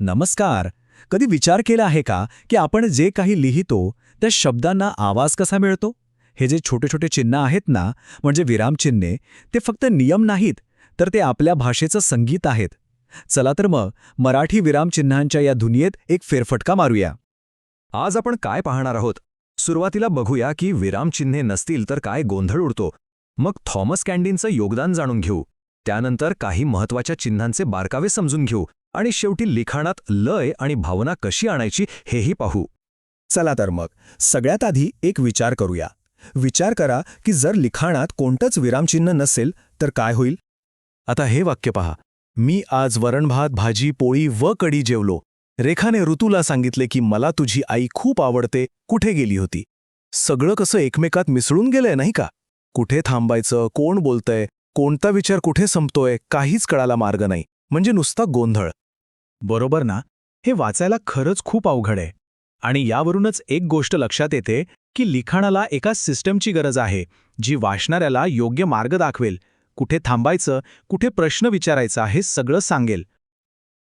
नमस्कार. कधी विचार केला आहे का की आपण जे काही लिहितो त्या शब्दांना आवाज कसा मिळतो? हे जे छोटे छोटे चिन्ह आहेत ना म्हणजे विरामचिन्हे ते फक्त नियम नाहीत तर ते आपल्या भाषेचं संगीत आहेत. चला तर मग मराठी विरामचिन्हांच्या या दुनियेत एक फेरफटका मारूया. आज आपण काय पाहणार आहोत? सुरुवातीला बघूया की विरामचिन्हे नसतील तर काय गोंधळ उडतो. मग थॉमस कँडींचं योगदान जाणून घेऊ. त्यानंतर काही महत्त्वाच्या चिन्हांचे बारकावे समजून घेऊ. आणि शेवटी लिखाणात लय आणि भावना कशी आणायची हेही पाहू. चला तर मग सगळ्यात आधी एक विचार करूया. विचार करा की जर लिखाणात कोणतंच विरामचिन्ह नसेल तर काय होईल? आता हे वाक्य पहा. मी आज वरणभात भाजी पोळी व कढी जेवलो. रेखाने ऋतूला सांगितले की मला तुझी आई खूप आवडते कुठे गेली होती? सगळं कसं एकमेकात मिसळून गेलंय नाही का? कुठे थांबायचं कोण बोलतंय कोणता विचार कुठे संपतोय काहीच कळाला मार्ग नाही. म्हणजे नुसता गोंधळ. बरोबर ना? हे वाचायला खरंच खूप अवघड आहे. आणि यावरूनच एक गोष्ट लक्षात येते की लिखाणाला एका सिस्टमची गरज आहे जी वाचणाऱ्याला योग्य मार्ग दाखवेल. कुठे थांबायचं कुठे प्रश्न विचारायचा हे सगळं सांगेल.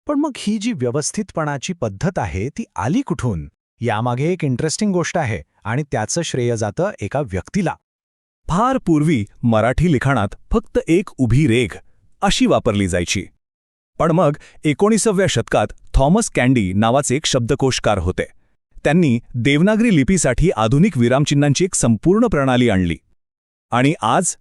पण मग ही जी व्यवस्थितपणाची पद्धत आहे ती आली कुठून? यामागे एक इंटरेस्टिंग गोष्ट आहे आणि त्याचं श्रेय जातं एका व्यक्तीला. फार पूर्वी मराठी लिखाणात फक्त एक उभी रेघ अशी वापरली जायची. पण मग एकोणीसाव्या शतकात थॉमस कॅन्डी नावाचे एक शब्दकोशकार होते. त्यांनी देवनागरी लिपीसाठी आधुनिक विरामचिन्हांची एक संपूर्ण प्रणाली आणली. आणि आज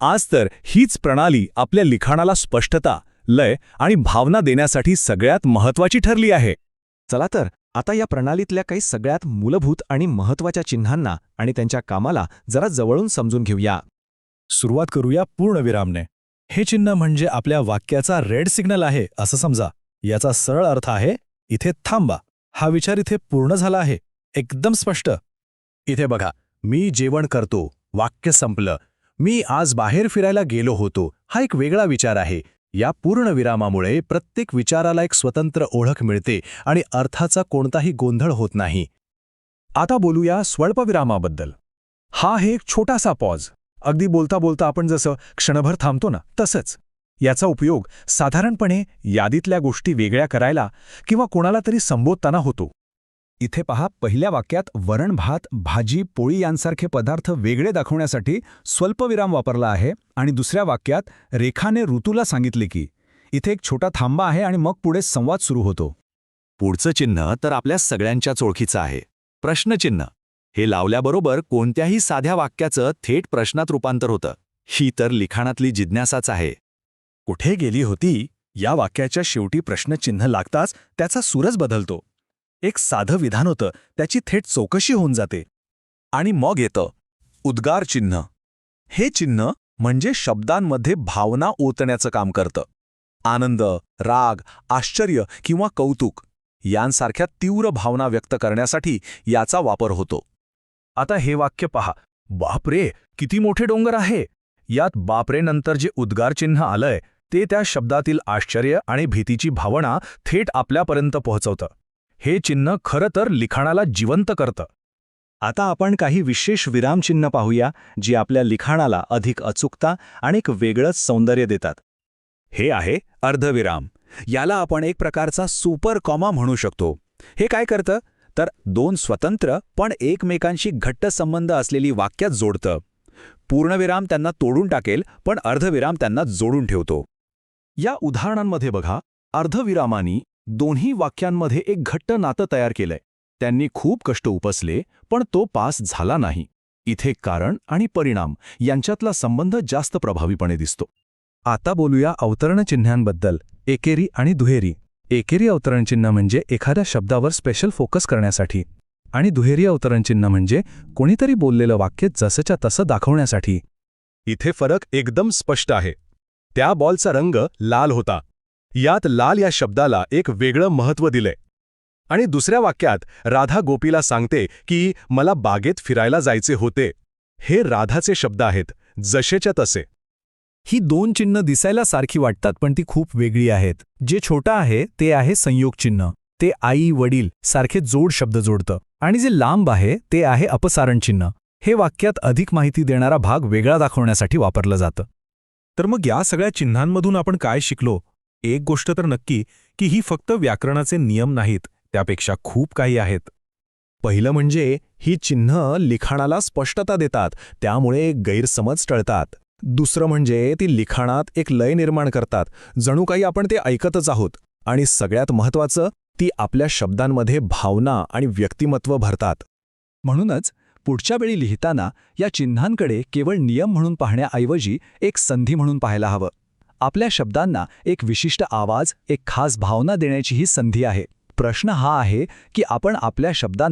आज तर हीच प्रणाली आपल्या लिखाणाला स्पष्टता लय आणि भावना देण्यासाठी सगळ्यात महत्वाची ठरली आहे. चला तर आता या प्रणालीतल्या काही सगळ्यात मूलभूत आणि महत्त्वाच्या चिन्हांना आणि त्यांच्या कामाला जरा जवळून समजून घेऊया. सुरुवात करूया पूर्णविरामने. हे चिन्ह म्हणजे आपल्या वाक्याचा रेड सिग्नल आहे असं समजा. याचा सरळ अर्थ आहे इथे थांबा. हा विचार इथे पूर्ण झाला आहे. एकदम स्पष्ट. इथे बघा मी जेवण करतो वाक्य संपलं. मी आज बाहेर फिरायला गेलो होतो. हा एक वेगळा विचार आहे. या पूर्ण विरामामुळे प्रत्येक विचाराला एक स्वतंत्र ओळख मिळते आणि अर्थाचा कोणताही गोंधळ होत नाही. आता बोलूया स्वल्पविरामाबद्दल. हा हे एक छोटासा पॉज. अगदी बोलता बोलता आपण जसं क्षणभर थांबतो ना तसंच. याचा उपयोग साधारणपणे यादीतल्या गोष्टी वेगळ्या करायला किंवा कोणाला तरी संबोधताना होतो. इथे पहा पहिल्या वाक्यात वरण भात भाजी पोळी यांसारखे पदार्थ वेगळे दाखवण्यासाठी स्वल्पविराम वापरला आहे आणि दुसऱ्या वाक्यात रेखाने ऋतूला सांगितले की इथे एक छोटा थांबा आहे आणि मग पुढे संवाद सुरू होतो. पुढचं चिन्ह तर आपल्या सगळ्यांच्याच ओळखीचं आहे. प्रश्नचिन्ह. हे लावल्याबरोबर कोणत्याही साध्या वाक्याचं थेट प्रश्नात रूपांतर होतं. ही तर लिखाणातली जिज्ञासाच आहे. कुठे गेली होती? या वाक्याच्या शेवटी प्रश्नचिन्ह लागताच त्याचा सूरच बदलतो. एक साधं विधान होतं त्याची थेट चौकशी होऊन जाते. आणि मग येतं उद्गार चिन्ह. हे चिन्ह म्हणजे शब्दांमध्ये भावना ओतण्याचं काम करतं. आनंद राग आश्चर्य किंवा कौतुक यांसारख्या तीव्र भावना व्यक्त करण्यासाठी याचा वापर होतो. आता हे वाक्य पहा. बापरे किती मोठे डोंगर आहे. यात बापरे नंतर जे उद्गार चिन्ह आलंय ते त्या शब्दातील आश्चर्य आणि भीतीची भावना थेट आपल्यापर्यंत पोहोचवतं. हे चिन्ह खरं तर लिखाणाला जिवंत करतं. आता आपण काही विशेष विरामचिन्ह पाहूया जी आपल्या लिखाणाला अधिक अचूकता आणि एक वेगळंच सौंदर्य देतात. हे आहे अर्धविराम. याला आपण एक प्रकारचा सुपर कॉमा म्हणू शकतो. हे काय करतं? तर दोन स्वतंत्र पण एकमेकांशी घट्ट संबंध असलेली वाक्यात जोडतं. पूर्णविराम त्यांना तोडून टाकेल पण अर्धविराम त्यांना जोडून ठेवतो. या उदाहरणांमध्ये बघा अर्धविरामानी दोन्ही वाक्यांमध्ये एक घट्ट नातं तयार केलंय. त्यांनी खूप कष्ट उपसले पण तो पास झाला नाही. इथे कारण आणि परिणाम यांच्यातला संबंध जास्त प्रभावीपणे दिसतो. आता बोलूया अवतरणचिन्हांबद्दल एकेरी आणि दुहेरी. एकेरी अवतरण चिन्ह म्हणजे एखाद्या शब्दावर स्पेशल फोकस करण्यासाठी आणि दुहेरी अवतरण चिन्ह म्हणजे कोणीतरी बोललेलं वाक्य जसंच्या तसं दाखवण्यासाठी. इथे फरक एकदम स्पष्ट आहे. त्या बॉलचा रंग लाल होता. यात लाल या शब्दाला एक वेगळं महत्त्व दिलंय. आणि दुसऱ्या वाक्यात राधा गोपीला सांगते की मला बागेत फिरायला जायचे होते. हे राधाचे शब्द आहेत जसेच्या तसे. ही दोन चिन्ह दिसायला सारखी वाटतात पण ती खूप वेगळी आहेत. जे छोटं आहे ते आहे संयोग चिन्ह. ते आई वडील सारखे जोड शब्द जोडतं. आणि जे लांब आहे ते आहे अपसारण चिन्ह. हे वाक्यात अधिक माहिती देणारा भाग वेगळा दाखवण्यासाठी वापरलं जातं. तर मग या सगळ्या चिन्हांमधून आपण काय शिकलो? एक गोष्ट तर नक्की की ही फक्त व्याकरणाचे नियम नाहीत त्यापेक्षा खूप काही आहेत. पहिलं म्हणजे ही चिन्ह लिखाणाला स्पष्टता देतात त्यामुळे गैरसमज टळतात. दुसरं म्हणजे ती लिखाणात एक लय निर्माण करतात. जणू काही आपण ते ऐकतच आहोत. आणि सगळ्यात महत्त्वाचं ती आपल्या शब्दांमध्ये भावना आणि व्यक्तिमत्व भरतात. म्हणूनच पुढच्या वेळी लिहिताना या चिन्हांकडे केवळ नियम म्हणून पाहण्याऐवजी एक संधी म्हणून पाहायला हवं. आपल्या शब्दांना एक विशिष्ट आवाज एक खास भावना देण्याची ही संधी आहे. प्रश्न हा आहे की आपण आपल्या शब्दांना